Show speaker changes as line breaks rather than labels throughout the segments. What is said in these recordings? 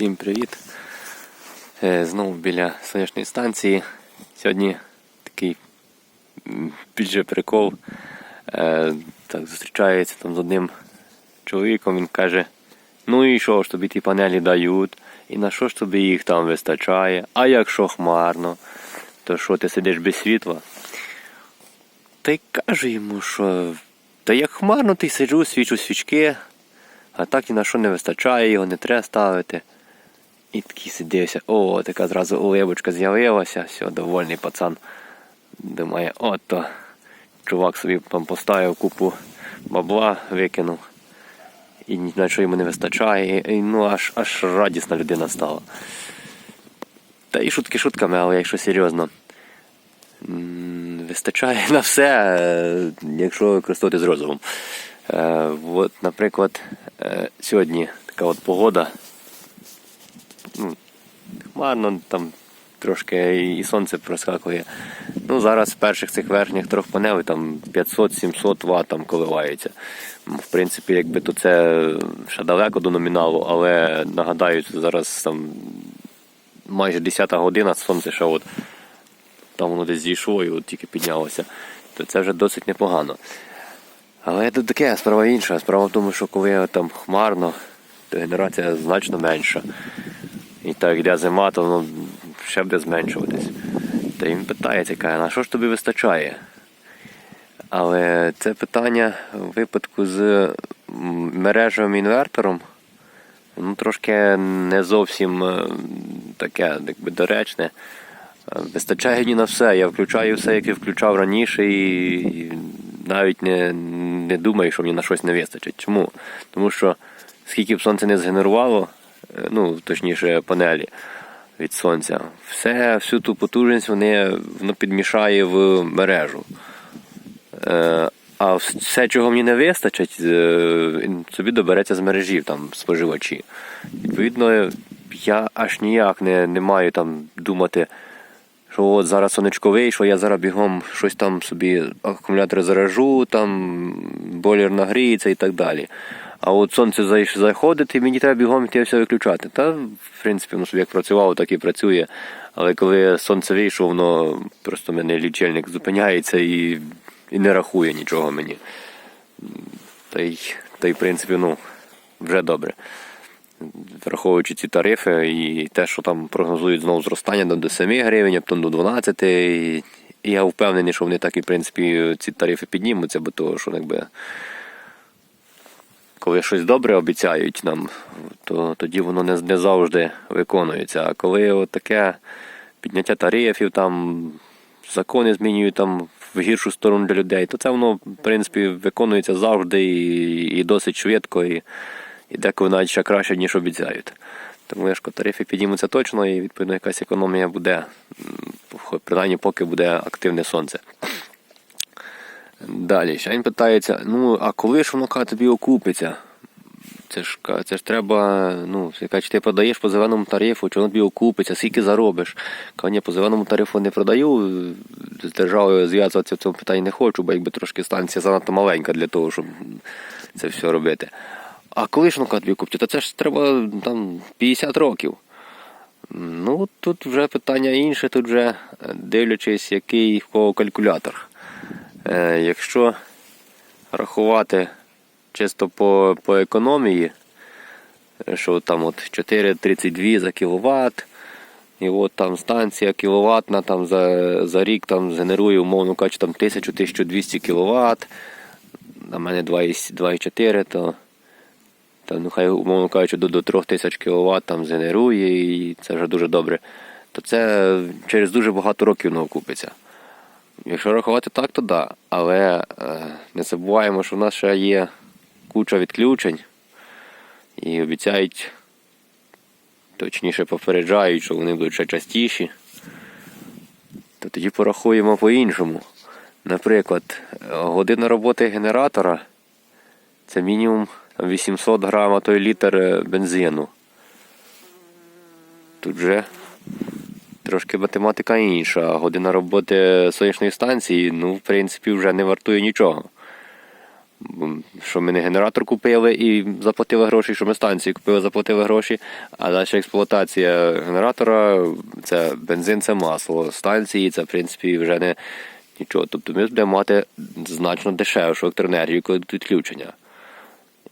Всім привіт! Е, Знову біля сонячної станції. Сьогодні такий більше прикол. Е, Так, зустрічається там з одним чоловіком, він каже: ну і що ж тобі ті панелі дають, і на що ж тобі їх там вистачає, а якщо хмарно, то що ти сидиш без світла? Та й кажу йому, що та як хмарно, ти сиджу, свічу свічки, а так і на що не вистачає, його не треба ставити. І такий сидився, о, така зразу улибочка з'явилася, все, довольний пацан. Думає, от чувак собі там поставив купу бабла, викинув. І на що йому не вистачає. І, ну аж аж радісна людина стала. Та і шутки шутками, але якщо серйозно. Вистачає на все, е, якщо використовувати з розумом. Е, От, наприклад, е, сьогодні така от погода. Ну, хмарно, там трошки і сонце проскакує. Ну, зараз з перших цих верхніх трьох панелей там 500-700 Вт там коливається. В принципі, якби то це ще далеко до номіналу, але нагадаю, зараз там майже 10 година, сонце ще от там воно десь зійшло і от тільки піднялося, то це вже досить непогано. Але тут таке, справа інша. Справа в тому, що коли там хмарно, то генерація значно менша. І так йде зима, то воно ще буде зменшуватись. Та він питається, каже, на що ж тобі вистачає? Але це питання в випадку з мережевим інвертором, ну трошки не зовсім е, таке, якби доречне. Е, Вистачає ні на все. Я включаю все, як я включав раніше, і, навіть не, не думаю, що мені на щось не вистачить. Чому? Тому що скільки б сонце не згенерувало, ну точніше панелі від сонця, все, всю ту потужність вони, воно підмішає в мережу. Е, А все, чого мені не вистачить, е, собі добереться з мережів там споживачі. Відповідно, я аж ніяк не, не маю там думати, що от зараз сонечко вийшло, я зараз бігом щось там собі акумулятор заражу, там бойлер нагріється і так далі. А от сонце заходить, і мені треба бігом йти все виключати. Та, в принципі, собі як працювало, так і працює. Але коли сонце вийшло, воно просто мене лічильник зупиняється і, і не рахує нічого мені. Та й, та й в принципі, ну, вже добре. Враховуючи ці тарифи і те, що там прогнозують знову зростання до 7 гривень, а потім до 12. І, я впевнений, що вони так і в принципі ці тарифи піднімуться, бо того, що якби. Коли щось добре обіцяють нам, то тоді воно не, не завжди виконується. А коли от таке підняття тарифів, там закони змінюють там в гіршу сторону для людей, то це воно, в принципі, виконується завжди і, і досить швидко, і, і деколи навіть ще краще, ніж обіцяють. Тому я ж тарифи піднімуться точно, і відповідно якась економія буде, принаймні поки буде активне сонце. Далі, ще він питається, ну, а коли ж воно тобі окупиться? Це ж, це ж треба, ну, чи ти продаєш по зеленому тарифу, чи воно тобі окупиться, скільки заробиш. Каже, ні, по зеленому тарифу не продаю, з державою зв'язуватися в цьому питанні не хочу, бо якби трошки станція занадто маленька для того, щоб це все робити. А коли ж воно тобі окупиться? Та це ж треба там 50 років. Ну, тут вже питання інше, тут вже дивлячись, який в кого калькулятор. Е, якщо рахувати чисто по, по економії, що там от 4,32 за кіловат, і от там станція кіловатна там за, за рік там згенерує, умовно кажучи, там 1000-1200 кВт, на мене 2,4, 2,4, то та, ну, хай, умовно кажучи, до, до 3000 кВт там згенерує, і це вже дуже добре. То це через дуже багато років воно окупиться. Якщо рахувати так, то да. Але е, не забуваємо, що в нас ще є куча відключень і обіцяють, точніше попереджають, що вони будуть ще частіші. То тоді порахуємо по-іншому. Наприклад, година роботи генератора це мінімум 800 грам, а то літр е, бензину. Тут вже трошки математика інша. Година роботи сонячної станції, ну, в принципі, вже не вартує нічого. Що ми не генератор купили і заплатили гроші, що ми станцію купили, заплатили гроші. А далі експлуатація генератора це бензин, це масло. Станції це, в принципі, вже не нічого. Тобто ми будемо мати значно дешевшу електроенергію, коли відключення.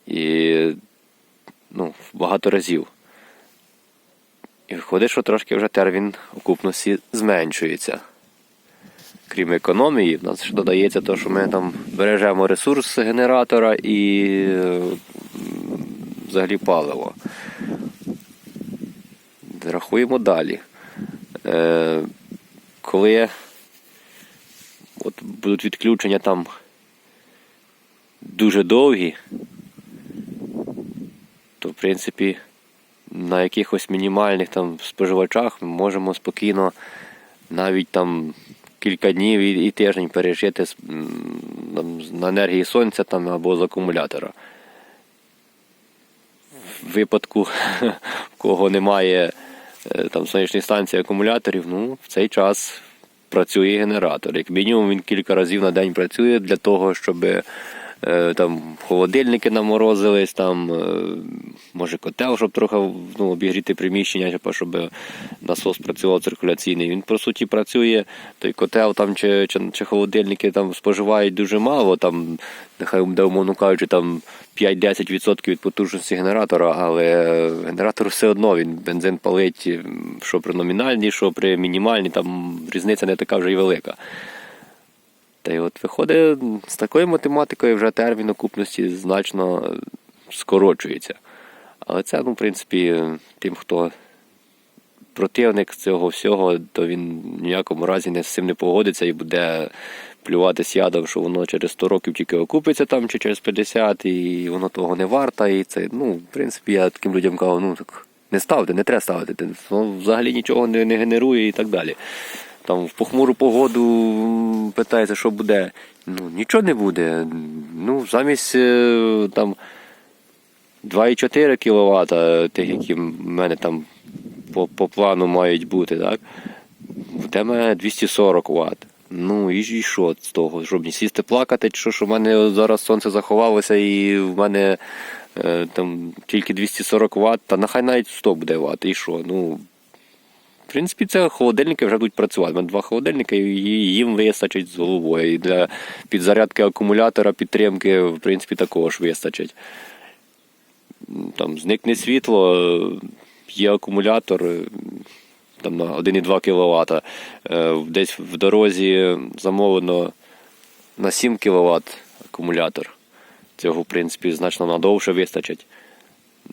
І ну, багато разів. І виходить, що трошки вже термін окупності зменшується. Крім економії, в нас ще додається те, що ми там бережемо ресурс генератора і е, взагалі паливо. Рахуємо далі. Е, коли от будуть відключення там дуже довгі, то в принципі на якихось мінімальних там споживачах ми можемо спокійно навіть там кілька днів і, і тиждень пережити там, на енергії сонця там, або з акумулятора. В випадку, в кого немає е, там, сонячної станції акумуляторів, ну, в цей час працює генератор. Як мінімум він кілька разів на день працює для того, щоб там холодильники наморозились, там, е, може котел, щоб трохи ну, обігріти приміщення, щоб- насос працював циркуляційний. Він по суті працює, той котел там чи, чи, чи холодильники там споживають дуже мало, там, нехай умовно кажучи, там 5-10% від потужності генератора, але генератор все одно він бензин палить, що при номінальній, що при мінімальній, там різниця не така вже й велика. Та й от виходить, з такою математикою вже термін окупності значно скорочується. Але це, ну, в принципі, тим, хто противник цього всього, то він в ніякому разі не з цим не погодиться і буде плюватись ядом, що воно через 100 років тільки окупиться там, чи через 50, і воно того не варто. І це, ну, в принципі, я таким людям кажу, ну так не ставте, не треба ставити. Воно взагалі нічого не, не генерує і так далі. Там в похмуру погоду питається, що буде. Ну, нічого не буде. Ну, замість е, там 2,4 кВт, тих, які в мене там по, по плану мають бути, так? В тебе 240 Вт. Ну і, що з того? Щоб не сісти плакати, що, що в мене зараз сонце заховалося і в мене е, там тільки 240 Вт, та нехай навіть 100 буде Вт. І що? Ну, в принципі, це холодильники вже будуть працювати. Мене два холодильники, і їм вистачить з головою. І для підзарядки акумулятора, підтримки, в принципі, також вистачить. Там зникне світло, е, є акумулятор е, там, на 1,2 кВт. Десь в дорозі замовлено на 7 кВт акумулятор. Цього, в принципі, значно надовше вистачить.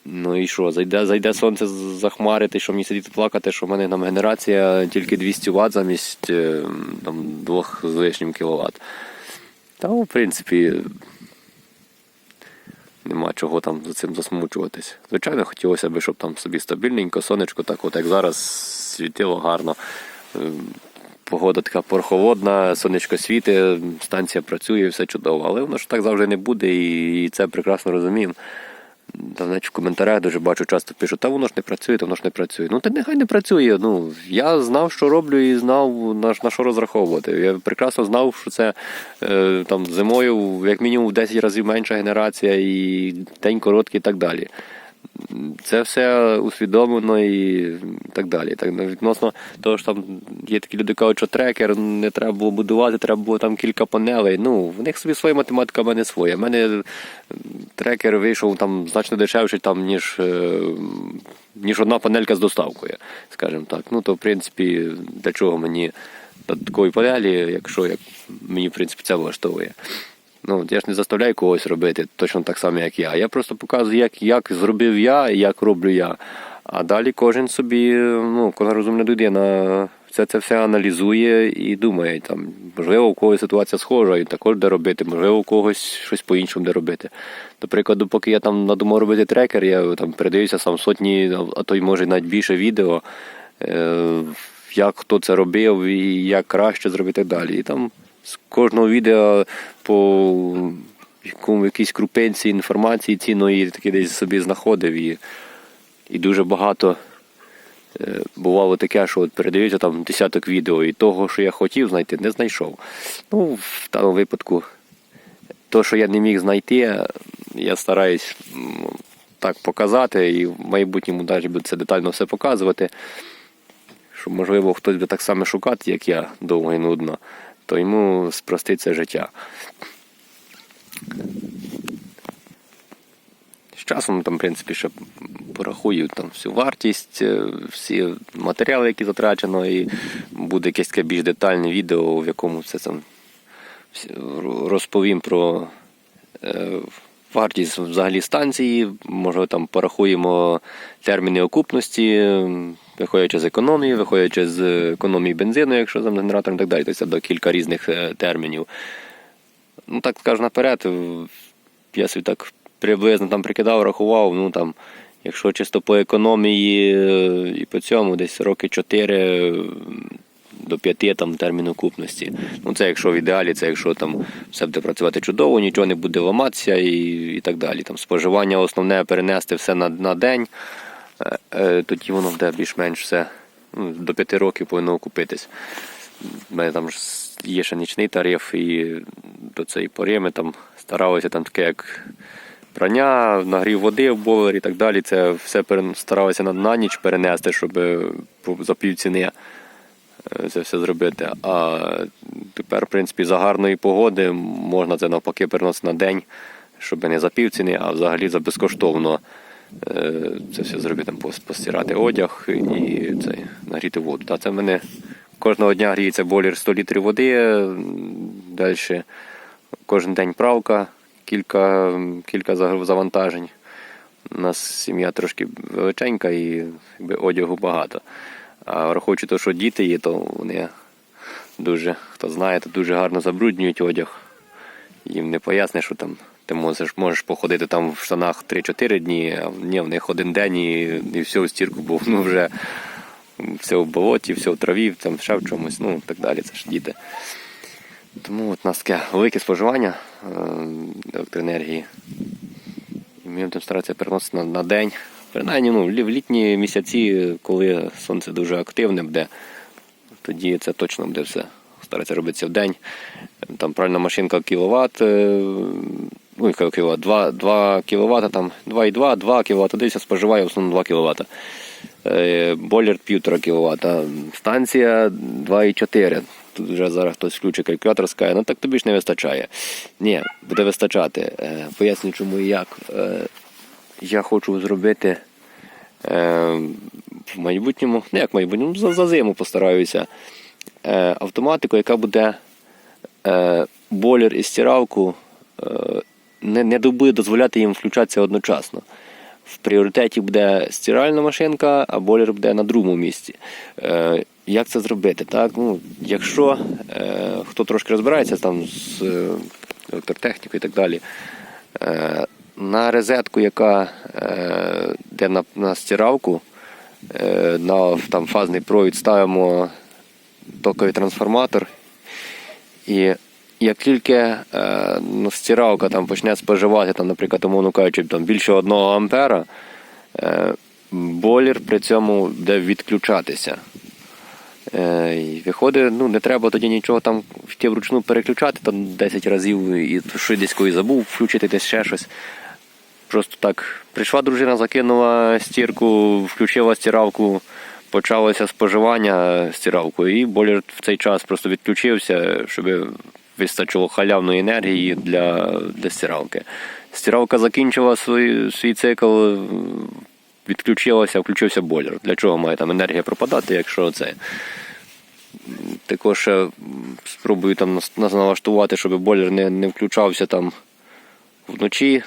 Ну і що, зайде, зайде сонце захмарити, що мені сидіти плакати, що в мене там генерація тільки 200 Вт замість е, там, 2 з лишнім кВт. Та, в принципі, нема чого там за цим засмучуватись. Звичайно, хотілося б, щоб там собі стабільненько, сонечко, так от як зараз світило гарно. Е, Погода така пороховодна, сонечко світить, станція працює, все чудово. Але воно ж так завжди не буде, і це прекрасно розуміємо. Там, навіть в коментарях дуже бачу, часто пишуть, та воно ж не працює, та воно ж не працює. Ну, та нехай не працює. Ну, я знав, що роблю, і знав, на, на що розраховувати. Я прекрасно знав, що це е, там, зимою, як мінімум, в 10 разів менша генерація, і день короткий і так далі. Це все усвідомлено і так далі. Так, ну, відносно того, що там є такі люди, кажуть, що трекер не треба було будувати, треба було там кілька панелей. Ну, в них собі своя математика, в мене своя. У мене трекер вийшов там значно дешевший, там, ніж, е, ніж одна панелька з доставкою, скажімо так. Ну, то, в принципі, для чого мені такої панелі, якщо як мені, в принципі, це влаштовує. Ну, я ж не заставляю когось робити точно так само, як я. Я просто показую, як, як зробив я і як роблю я. А далі кожен собі, ну, кожна розумна людина це, це все аналізує і думає, там, можливо, у когось ситуація схожа, і також де робити, можливо, у когось щось по-іншому де робити. До поки я там надумав робити трекер, я там передивився сам сотні, а то й може навіть більше відео, е, як хто це робив і як краще зробити далі. І там з кожного відео по якійсь крупинці інформації цінної таки десь собі знаходив і, і дуже багато е, бувало таке, що от передивився там десяток відео, і того, що я хотів знайти, не знайшов. Ну, в даному випадку то, що я не міг знайти, я стараюсь так показати і в майбутньому навіть буду це детально все показувати. Щоб, можливо, хтось би так само шукати, як я, довго і нудно, то йому спроститься життя. З часом там, в принципі, ще порахую там всю вартість, е, всі матеріали, які затрачено, і буде якесь таке більш детальне відео, в якому все там розповім про е, вартість взагалі станції. Може там порахуємо терміни окупності, виходячи з економії, виходячи з економії бензину, якщо там генератор і так далі. Тобто до кілька різних е, термінів. Ну так скажу наперед, я собі так приблизно там прикидав, рахував, ну там, якщо чисто по економії е, і по цьому, десь роки 4 до 5 там термін окупності. Ну це якщо в ідеалі, це якщо там все буде працювати чудово, нічого не буде ламатися і, і так далі. Там споживання основне перенести все на, на день, е, е, тоді воно буде більш-менш все ну, до 5 років повинно окупитись. У мене там є ще нічний тариф, і до цієї пори ми там старалися там таке, як прання, нагрів води в бойлер і так далі. Це все старалися на, на ніч перенести, щоб е, за півціни е, це все зробити. А тепер, в принципі, за гарної погоди можна це навпаки переносити на день, щоб не за півціни, а взагалі за безкоштовно. е, Це все зробити, там, постирати одяг і це, нагріти воду. Та це мене кожного дня гріється бойлер 100 літрів води. Далі кожен день правка, кілька, кілька завантажень. У нас сім'я трошки величенька і якби, одягу багато. А враховуючи те, що діти є, то вони дуже, хто знає, то дуже гарно забруднюють одяг. Їм не поясниш, що там ти можеш, можеш походити там в штанах 3-4 дні, а ні, в них один день і, і все в стірку був. Ну вже все в болоті, все в траві, там ще в чомусь, ну так далі. Це ж діти. Тому от у нас таке велике споживання е, електроенергії. Ми будемо старатися переносити на, на день. Принаймні, ну, в літні місяці, коли сонце дуже активне буде, тоді це точно буде все. Старатися робитися в день. Там правильно машинка кіловат, е, ну, кіловат, 2, 2 кВт, там 2,2, 2 кВт, десь споживає в основному 2 кВт. Е, Бойлер 1,5 кВт, станція 2,4. Тут вже зараз хтось включить калькулятор, скаже, ну так тобі ж не вистачає. Ні, буде вистачати. Е, Поясню, чому і як. Я хочу зробити в майбутньому, не як в майбутньому, за, за зиму постараюся. Е, Автоматику, яка буде е, бойлер і стиралку е, не, не буде дозволяти їм включатися одночасно. В пріоритеті буде стиральна машинка, а бойлер буде на другому місці. Е, як це зробити? Так? Ну, якщо е, хто трошки розбирається там з е, електротехнікою і так далі, е, на розетку, яка е, йде на, на стиралку, е, на там, фазний провід ставимо токовий трансформатор. І як тільки е, ну, стиралка там почне споживати, там, наприклад, умовно кажучи, там, більше 1 ампера, е, бойлер при цьому буде відключатися. Е, і виходить, ну, не треба тоді нічого там вручну переключати там 10 разів і що десь забув включити десь ще щось. Просто так прийшла дружина, закинула стірку, включила стиралку, почалося споживання стиралкою, і бойлер в цей час просто відключився, щоб вистачило халявної енергії для, для стиралки. Стиралка закінчила свій, свій цикл, відключилася, включився бойлер. Для чого має там енергія пропадати, якщо це. Також спробую там налаштувати, щоб бойлер не, не включався там вночі.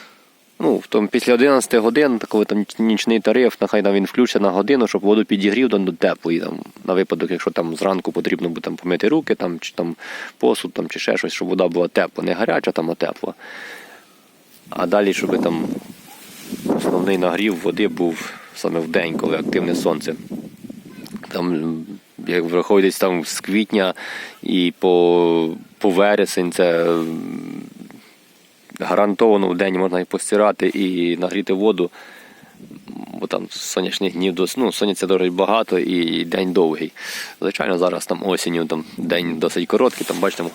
Ну, в тому після 11 годин, коли там нічний тариф, нехай там він включиться на годину, щоб воду підігрів до, теплої, там, на випадок, якщо там зранку потрібно буде там, помити руки, там, чи там посуд, там, чи ще щось, щоб вода була тепла, не гаряча, там, а тепла. А далі, щоб там основний нагрів води був саме в день, коли активне сонце. Там, як виходить там з квітня і по, по вересень, це гарантовано в день можна і постирати, і нагріти воду, бо там сонячних днів дос- ну, сонця досить багато і день довгий. Звичайно, зараз там осінню там день досить короткий, там бачимо,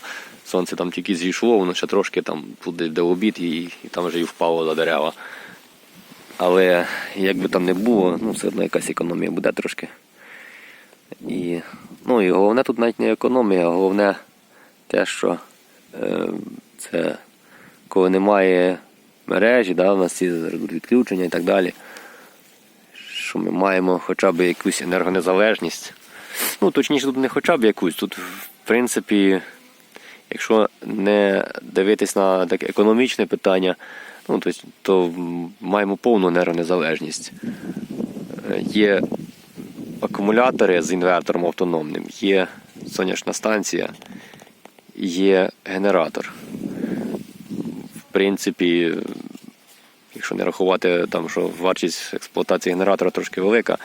сонце там тільки зійшло, воно ще трошки там туди до обід і, і там вже і впало за дерева. Але як би там не було, ну все одно якась економія буде трошки. І, ну і головне тут навіть не економія, а головне те, що е, це коли немає мережі, да, у нас ці відключення і так далі, що ми маємо хоча б якусь енергонезалежність. Ну, точніше, тут не хоча б якусь, тут, в принципі, якщо не дивитись на таке економічне питання, ну, то, то маємо повну енергонезалежність. Є акумулятори з інвертором автономним, є сонячна станція, є генератор. Принципі, якщо не рахувати там, що вартість експлуатації генератора трошки велика,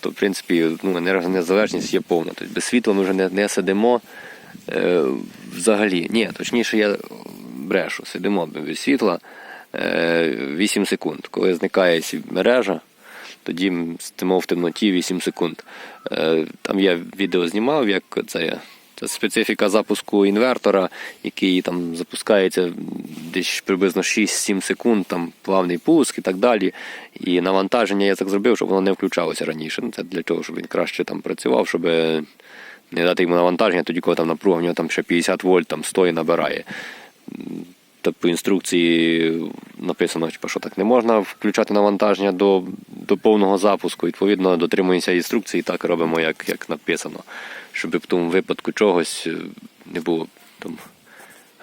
то в принципі ну, енергонезалежність є повна. Тобто без світла ми вже не, не сидимо е, взагалі. Ні, точніше, я брешу, сидимо без світла е, 8 секунд. Коли зникає мережа, тоді сидимо в темноті 8 секунд. Е, Там я відео знімав, як це. Специфіка запуску інвертора, який там запускається десь приблизно 6-7 секунд, там плавний пуск і так далі. І навантаження я так зробив, щоб воно не включалося раніше. Ну, Це для того, щоб він краще там працював, щоб не дати йому навантаження, тоді коли там напруга в нього там ще 50 вольт, там 100 і набирає. Та по інструкції написано, типу, що так не можна включати навантаження до, до повного запуску. Відповідно, дотримуємося інструкції, так робимо, як, як написано. Щоб в тому випадку чогось е, не було там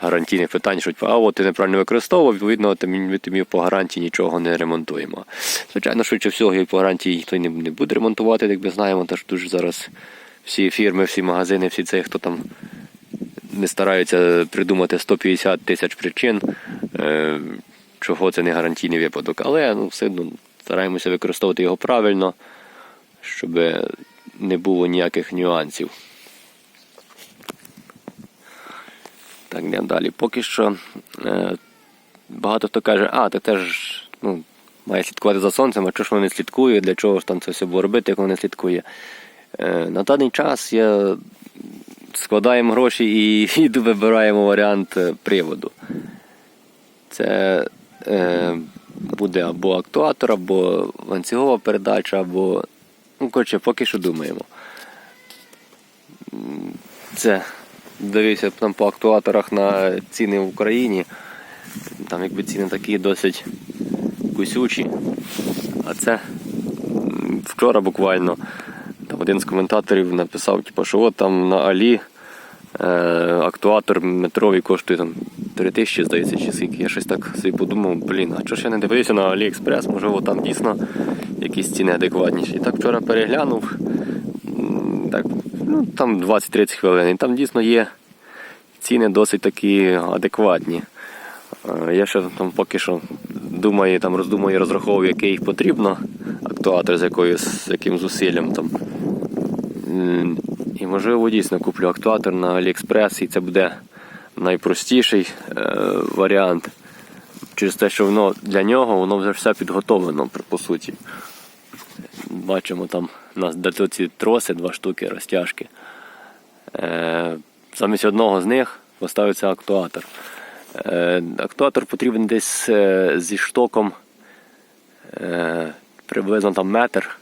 гарантійних питань, що типу, а от ти неправильно використовував, відповідно, тобі, тобі по гарантії нічого не ремонтуємо. Звичайно, швидше всього, і по гарантії ніхто не, буде ремонтувати, як ми знаємо, теж дуже зараз всі фірми, всі магазини, всі це, хто там не стараються придумати 150 тисяч причин, е, чого це не гарантійний випадок. Але ну, все одно стараємося використовувати його правильно, щоб не було ніяких нюансів. Так, йдемо далі. Поки що е, багато хто каже, а, ти теж ну, має слідкувати за сонцем, а чого ж воно не слідкує, для чого ж там це все було робити, як воно не слідкує. Е, на даний час я складаємо гроші і, і вибираємо варіант е, приводу. Це е, буде або актуатор, або ланцюгова передача, або. Ну, коротше, поки що думаємо. Це дивився там по актуаторах на ціни в Україні. Там якби ціни такі досить кусючі. А це вчора буквально там один з коментаторів написав, типу, що от там на Алі актуатор метровий коштує там 3 тисячі, здається, чи скільки. Я щось так собі подумав, блін, а чого ж я не дивився на Аліекспрес, можливо, там дійсно якісь ціни адекватніші. І так вчора переглянув. Так, ну, там 20-30 хвилин. І там дійсно є ціни досить такі адекватні. Е, Я ще там поки що думаю, там роздумую, розраховую, який потрібно, актуатор з якоюсь з яким зусиллям там. Можливо дійсно куплю актуатор на AliExpress і це буде найпростіший е, варіант. Через те, що воно для нього воно вже все підготовлено по суті. Бачимо там у нас ці троси, два штуки, розтяжки. Е, замість одного з них поставиться актуатор. Е, актуатор потрібен десь е, зі штоком е, приблизно там метр,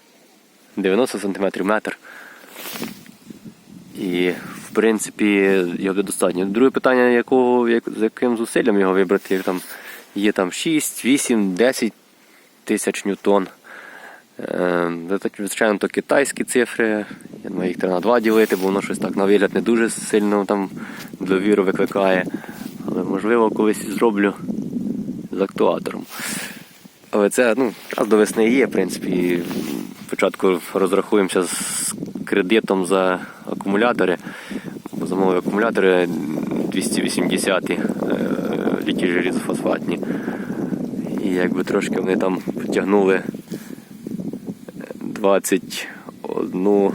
90 см метр. І в принципі його буде достатньо. Друге питання, якого, як, з яким зусиллям його вибрати, як там є там 6, 8, 10 тисяч ньютон. Е, Звичайно, то китайські цифри. Я думаю, їх треба на 2 ділити, бо воно щось так на вигляд не дуже сильно там довіру викликає. Але можливо колись зроблю з актуатором. Але це ну, час до весни є, в принципі. Спочатку розрахуємося з кредитом за акумулятори. Замовив акумулятори 280 е, літі желізофосфатні. І якби трошки вони там потягнули 21, ну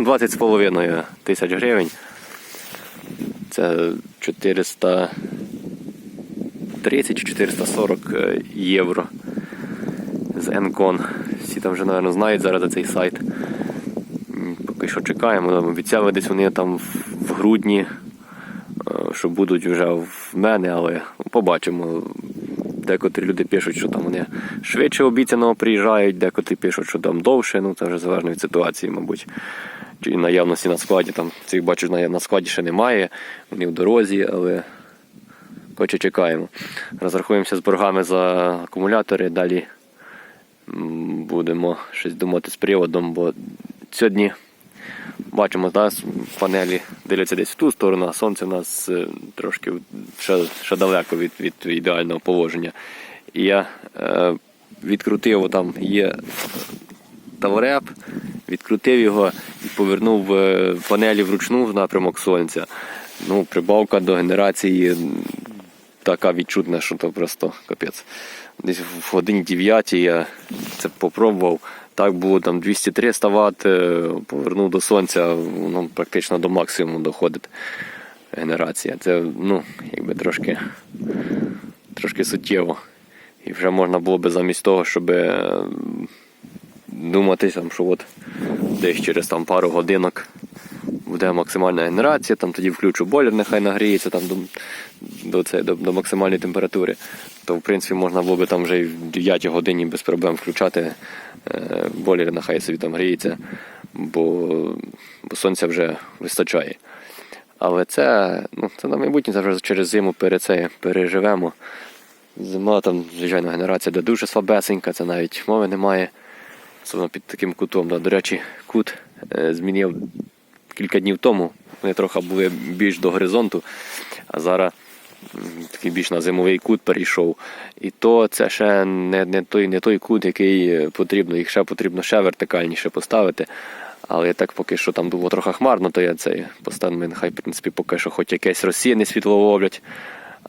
20 з половиною тисяч гривень. Це 430 чи 440 е, євро з Encon. Всі там вже, мабуть, знають зараз цей сайт. Що чекаємо. Обіцяли десь вони там в- грудні, е, що будуть вже в мене, але побачимо. Декотрі люди пишуть, що там вони швидше обіцяного приїжджають, декотрі пишуть, що там довше. Ну це вже залежно від ситуації, мабуть. Чи наявності на складі. Там цих бачу, на складі ще немає. Вони в дорозі, але Коротше, чекаємо. Розрахуємося з боргами за акумулятори. Далі будемо щось думати з приводом, бо сьогодні бачимо, да, панелі дивляться десь в ту сторону, а сонце у нас е, трошки ще, ще далеко від, від ідеального положення. І я е, відкрутив, там є тавреп, відкрутив його і повернув е, панелі вручну в напрямок сонця. Ну, прибавка до генерації така відчутна, що то просто капець. Десь в годині 9 я це попробував. Так було там 200-300 Вт, е, повернув до сонця, воно практично до максимуму доходить генерація. Це ну, якби трошки, трошки суттєво. І вже можна було би замість того, щоб е, думати, що от десь через там, пару годинок буде максимальна генерація, там тоді включу бойлер, нехай нагріється там, до, до, це, до, до максимальної температури, то в принципі можна було би там вже і в 9 годині без проблем включати е, бойлер, нехай собі там гріється, бо, бо сонця вже вистачає. Але це, ну, це на майбутнє це вже через зиму пере, це, переживемо. Зима там, звичайно, генерація де дуже слабесенька, це навіть мови немає. Особливо під таким кутом. Да. До речі, кут е, змінив кілька днів тому. Вони трохи були більш до горизонту, а зараз такий більш на зимовий кут перейшов. І то це ще не, не, той, не той кут, який е, потрібно. Їх ще потрібно ще вертикальніше поставити. Але так поки що там було трохи хмарно, то я цей поставив, нехай, в принципі, поки що хоч якесь розсіяне світло ловлять.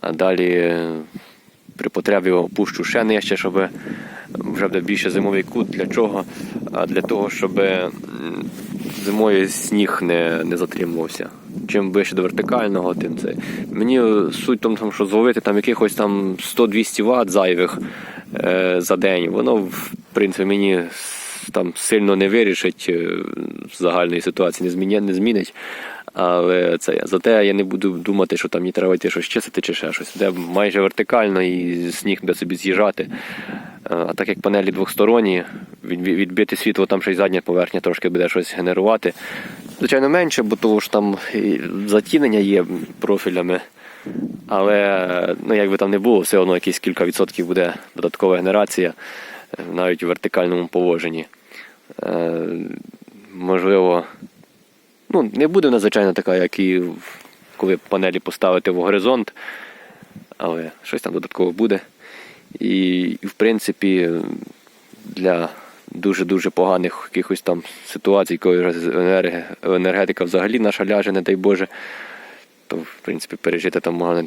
А далі е, при потребі його пущу ще нижче, щоб вже буде більше зимовий кут. Для чого? Для того, щоб зимою сніг не, не затримувався. Чим ближче до вертикального, тим це. Мені суть в тому, що зловити там якихось там 100-200 Вт зайвих е, за день, воно в принципі мені там сильно не вирішить е, загальної ситуації, не змінить, не змінить. Але це зате я не буду думати, що там мені треба йти щось чистити чи ще щось. Де майже вертикально і сніг буде собі з'їжджати. Е, А так як панелі від- відбити світло, там ще й задня поверхня трошки буде щось генерувати. Звичайно, менше, бо тому що там затінення є профілями. Але ну, як би там не було, все одно якісь кілька відсотків буде додаткова генерація е, навіть у вертикальному положенні. Е, можливо, ну, не буде вона, звичайно, така, як і коли панелі поставити в горизонт, але щось там додатково буде. І, в принципі, для дуже-дуже поганих якихось там ситуацій, коли енергетика взагалі наша ляже, не дай Боже, то в принципі пережити там можна